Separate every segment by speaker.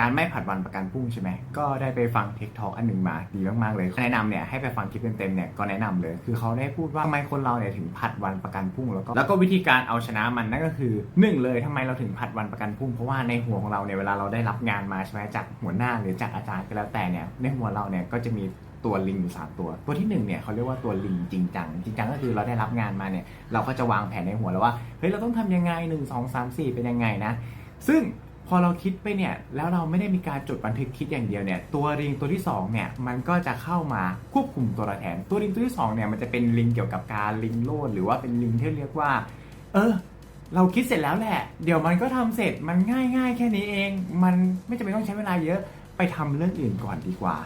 Speaker 1: การไม่ผัดวันประกันพรุ่งใช่ไหม ก็ได้ไปฟังเทคทอ k อันหนึ่งมาดีมากๆเลย แนะนำเนี่ยให้ไปฟังคลิปเต็มๆเนี่ยก็แนะนำเลย คือเขาได้พูดว่าทำไมคนเราเนี่ยถึงผัดวันประกันพรุ่งแล้วก็แล้วก็วิธีการเอาชนะมันนั่นก็คือหนึ่งเลยทำไมเราถึงผัดวันประกันพรุ่งเพราะว่าในหัวของเราเนี่ยเวลาเราได้รับงานมาใช่ไหมจากหัวหน้าหรือจากอาจารย์ก็แล้วแต่เนี่ยในหัวเราเนี่ยก็จะมีตัวลิงอยู่สามตัว ตัวที่หนึ่งเนี่ยเขาเรียกว่าตัวลิงจริงจัง จริงจังก็คือเราได้รับงานมาเนี่ยเราก็จะวางแผนในหัวแล้วว่าเฮ้ยเราต้องทำยังไงหนึ่งสองสามสี่เป็นยังไงนะ ซึ่ง พอเราคิดไปเนี่ยแล้วเราไม่ได้มีการจดบันทึกคิดอย่างเดียวเนี่ยตัวลิงตัวที่สองเนี่ยมันก็จะเข้ามาควบคุมตัวเราแทน ตัวลิงตัวที่สองเนี่ยมันจะเป็นลิงเกี่ยวกับการลิงโลด หรือว่าเป็นลิงที่เรียกว่า เออ เราคิดเสร็จแล้วแหละ เดี๋ยวมันก็ทำเสร็จมันง่ายง่ายแค่นี้เอง มันไม่จำเป็นต้องใช้เวลาเยอะไปทำเรื่องอื่นก่อนดีกว่า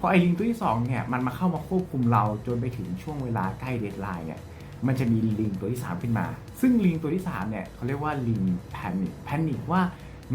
Speaker 1: พอไอ้ลิงตัวที่สองเนี่ยมันมาเข้ามาควบคุมเราจนไปถึงช่วงเวลาใกล้เดทไลน์เนี่ยมันจะมีลิงตัวที่ 3 ขึ้นมา ซึ่งลิงตัวที่3เนี่ยเขาเรียกว่าลิงแพนิคแพนิคว่า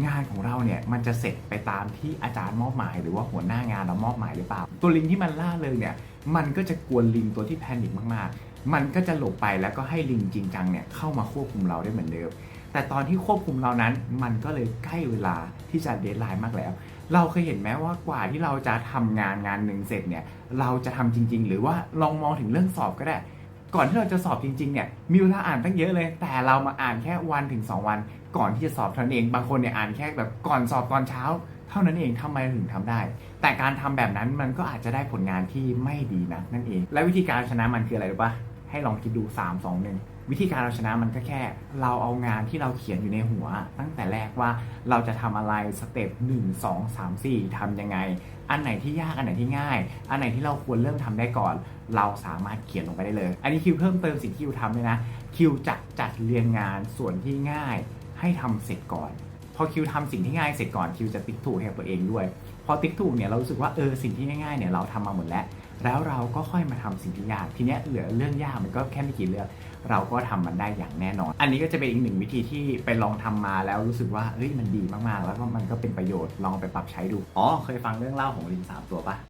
Speaker 1: งานของเราเนี่ยมันจะเสร็จไปตามที่อาจารย์มอบหมาย หรือว่าหัวหน้างานเรามอบหมายหรือเปล่า ตัวลิงที่มันล่าเริงเนี่ยมันก็จะกวนลิงตัวที่แพนิคมากๆ มันก็จะหลบไปแล้วก็ให้ลิงจริงจังเนี่ยเข้ามาควบคุมเราได้เหมือนเดิม แต่ตอนที่ควบคุมเรานั้น มันก็เลยใกล้เวลาที่จะเดทไลน์มากแล้ว เราเคยเห็นไหมว่ากว่าที่เราจะทำงานงานหนึ่งเสร็จเนี่ยเราจะทำจริง ๆ หรือว่าลองมองถึงเรื่องสอบก็ได้ ก่อนที่เราจะสอบจริงๆเนี่ยมีเวลาอ่านตั้งเยอะเลย แต่เรามาอ่านแค่วันถึง 2 วัน ก่อนที่จะสอบเท่านั้นเองบางคนเนี่ยอ่านแค่แบบก่อนสอบตอนเช้า เท่านั้นเองทำไมถึงทำได้ แต่การทำแบบนั้นมันก็อาจจะได้ผลงานที่ไม่ดีนะนั่นเอง และวิธีการชนะมันคืออะไรรู้ปะ ให้ลองคิดดู 3 2 1 วิธีการเราชนะมันก็แค่ เราเอางานที่เราเขียนอยู่ในหัว ตั้งแต่แรกว่าเราจะทำอะไรสเต็ป1 2 3 4ทำยังไง อันไหนที่ยากอันไหนที่ง่าย อันไหนที่เราควรเริ่มทำได้ก่อน เราสามารถเขียนลงไปได้เลย อันนี้คิวเพิ่มเติมสิ่งที่คิวทำเลยนะคิวจะจัดเรียงงานส่วนที่ง่าย ให้ทำเสร็จก่อนพอคิวทำสิ่งที่ง่ายเสร็จก่อนคิวจะติ๊กถูกให้ตัวเองด้วย พอติ๊กถูกเนี่ยเรารู้สึกว่าเออสิ่งที่ง่ายๆเนี่ยเราทำมาหมดแล้ว แล้วเราก็ค่อยมาทำสิ่งที่ยากทีเนี้ยเหลือเรื่องยากมันก็แค่ไม่กี่เรื่องเราก็ทำมันได้อย่างแน่นอน อันนี้ก็จะเป็นอีกหนึ่งวิธีที่ไปลองทำมาแล้วรู้สึกว่าเฮ้ยมันดีมากๆ แล้วก็มันก็เป็นประโยชน์ลองไปปรับใช้ดูอ๋อเคยฟังเรื่องเล่าของลิงสามตัวปะ